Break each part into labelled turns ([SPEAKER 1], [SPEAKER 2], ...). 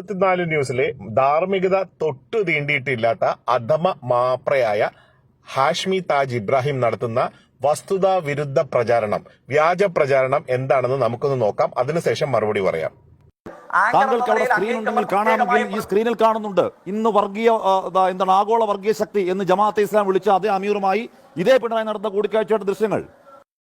[SPEAKER 1] ഇരുപത്തിനാല് ന്യൂസിലെ ധാർമ്മികത തൊട്ടു തീണ്ടിയിട്ടില്ലാത്ത അധമ മാപ്രയായ ഹാഷ്മി താജ് ഇബ്രാഹിം നടത്തുന്ന വസ്തുതാ വിരുദ്ധ പ്രചാരണം വ്യാജ പ്രചാരണം എന്താണെന്ന് നമുക്കൊന്ന് നോക്കാം. അതിനുശേഷം മറുപടി പറയാം.
[SPEAKER 2] താങ്കൾക്ക് അവിടെ സ്ക്രീൻ ഉണ്ടെങ്കിൽ കാണാമെങ്കിൽ ഈ സ്ക്രീനിൽ കാണുന്നുണ്ട്. ഇന്ന് വർഗീയ എന്താണ് ആഗോള വർഗീയ ശക്തി എന്ന് ജമാഅത്തെ ഇസ്ലാം വിളിച്ച അതേ അമീറുമായി ഇതേ പിണറായി നടന്ന കൂടിക്കാഴ്ചയുടെ ദൃശ്യങ്ങൾ.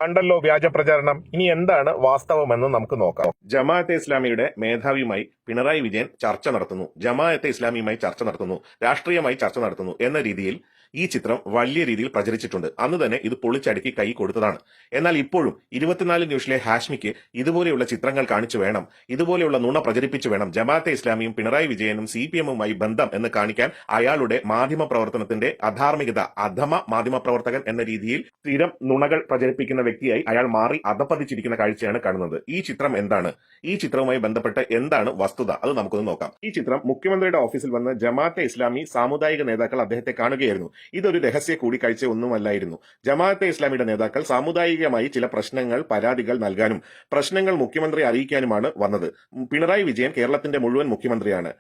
[SPEAKER 1] കണ്ടല്ലോ വ്യാജ പ്രചാരണം. ഇനി എന്താണ് വാസ്തവമെന്ന് നമുക്ക് നോക്കാം. ജമാഅത്തെ ഇസ്ലാമിയുടെ മേധാവിയുമായി പിണറായി വിജയൻ ചർച്ച നടത്തുന്നു. ജമാഅത്തെ ഇസ്ലാമിയുമായി ചർച്ച നടത്തുന്നു. രാഷ്ട്രീയമായി ചർച്ച നടത്തുന്നു എന്ന രീതിയിൽ ഈ ചിത്രം വലിയ രീതിയിൽ പ്രചരിച്ചിട്ടുണ്ട്. അന്ന് തന്നെ ഇത് പൊളിച്ചടുക്കി കൈ കൊടുത്തതാണ്. എന്നാൽ ഇപ്പോഴും ഇരുപത്തിനാല് ന്യൂസിലെ ഹാഷ്മിക്ക് ഇതുപോലെയുള്ള ചിത്രങ്ങൾ കാണിച്ചു വേണം. ഇതുപോലെയുള്ള നുണ പ്രചരിപ്പിച്ചു വേണം. ജമാഅത്തെ ഇസ്ലാമിയും പിണറായി വിജയനും സി പി എമ്മുമായി ബന്ധം എന്ന് കാണിക്കാൻ അയാളുടെ മാധ്യമ പ്രവർത്തനത്തിന്റെ അധാർമികത അധമ മാധ്യമ പ്രവർത്തകൻ എന്ന രീതിയിൽ സ്ഥിരം നുണകൾ പ്രചരിപ്പിക്കുന്ന വ്യക്തിയായി അയാൾ മാറി അധപ്പതിച്ചിരിക്കുന്ന കാഴ്ചയാണ് കാണുന്നത്. ഈ ചിത്രം എന്താണ്? ഈ ചിത്രവുമായി ബന്ധപ്പെട്ട് എന്താണ് വസ്തുത? അത് നമുക്കൊന്ന് നോക്കാം. ഈ ചിത്രം മുഖ്യമന്ത്രിയുടെ ഓഫീസിൽ വന്ന് ജമാഅത്തെ ഇസ്ലാമി സാമുദായിക നേതാക്കൾ അദ്ദേഹത്തെ കാണുകയായിരുന്നു. ഇതൊരു രഹസ്യ കൂടിക്കാഴ്ച ഒന്നുമല്ലായിരുന്നു. ജമാഅത്തെ ഇസ്ലാമിയുടെ നേതാക്കൾ സാമുദായികമായി ചില പ്രശ്നങ്ങൾ പരാതികൾ നൽകാനും പ്രശ്നങ്ങൾ മുഖ്യമന്ത്രി അറിയിക്കാനുമാണ് വന്നത്. പിണറായി വിജയൻ കേരളത്തിന്റെ മുഴുവൻ മുഖ്യമന്ത്രിയാണ്.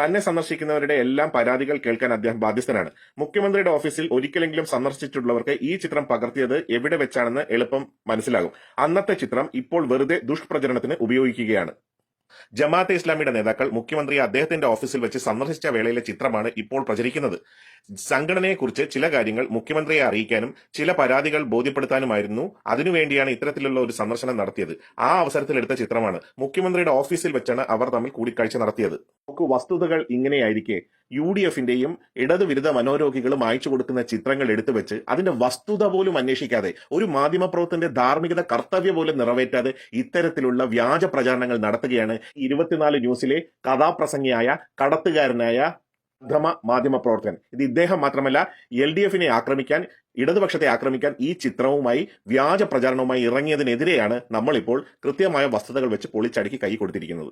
[SPEAKER 1] തന്നെ സന്ദർശിക്കുന്നവരുടെ എല്ലാം പരാതികൾ കേൾക്കാൻ അദ്ദേഹം ബാധ്യസ്ഥനാണ്. മുഖ്യമന്ത്രിയുടെ ഓഫീസിൽ ഒരിക്കലെങ്കിലും സന്ദർശിച്ചിട്ടുള്ളവർക്ക് ഈ ചിത്രം പകർത്തിയത് എവിടെ വെച്ചാണെന്ന് എളുപ്പം മനസ്സിലാകും. അന്നത്തെ ചിത്രം ഇപ്പോൾ വെറുതെ ദുഷ്പ്രചരണത്തിന് ഉപയോഗിക്കുകയാണ്. ജമാഅത്തെ ഇസ്ലാമിയുടെ നേതാക്കൾ മുഖ്യമന്ത്രിയെ അദ്ദേഹത്തിന്റെ ഓഫീസിൽ വെച്ച് സന്ദർശിച്ച വേളയിലെ ചിത്രമാണ് ഇപ്പോൾ പ്രചരിക്കുന്നത്. സംഘടനയെക്കുറിച്ച് ചില കാര്യങ്ങൾ മുഖ്യമന്ത്രിയെ അറിയിക്കാനും ചില പരാതികൾ ബോധ്യപ്പെടുത്താനുമായിരുന്നു. അതിനുവേണ്ടിയാണ് ഇത്തരത്തിലുള്ള ഒരു സന്ദർശനം നടത്തിയത്. ആ അവസരത്തിൽ എടുത്ത ചിത്രമാണ് മുഖ്യമന്ത്രിയുടെ ഓഫീസിൽ വെച്ചാണ് അവർ തമ്മിൽ കൂടിക്കാഴ്ച നടത്തിയത്. നമുക്ക് വസ്തുതകൾ ഇങ്ങനെയായിരിക്കെ. യു ഡി എഫിന്റെയും ഇടതുവിരുദ്ധ മനോരോഗികളും അയച്ചു കൊടുക്കുന്ന ചിത്രങ്ങൾ എടുത്തു വെച്ച് അതിന്റെ വസ്തുത പോലും അന്വേഷിക്കാതെ ഒരു മാധ്യമപ്രവർത്തന്റെ ധാർമ്മികത കർത്തവ്യം പോലും നിറവേറ്റാതെ ഇത്തരത്തിലുള്ള വ്യാജ പ്രചാരണങ്ങൾ നടത്തുകയാണ് ഇരുപത്തിനാല് ന്യൂസിലെ കഥാപ്രസംഗിയായ കടത്തുകാരനായ മാധ്യമ പ്രവർത്തകൻ ഇത് ഇദ്ദേഹം മാത്രമല്ല എൽ ഡി എഫിനെ ആക്രമിക്കാൻ ഇടതുപക്ഷത്തെ ആക്രമിക്കാൻ ഈ ചിത്രവുമായി വ്യാജ പ്രചാരണവുമായി ഇറങ്ങിയതിനെതിരെയാണ് നമ്മളിപ്പോൾ കൃത്യമായ വസ്തുതകൾ വെച്ച് പൊളിച്ചടുക്കി കൈ കൊടുത്തിരിക്കുന്നത്.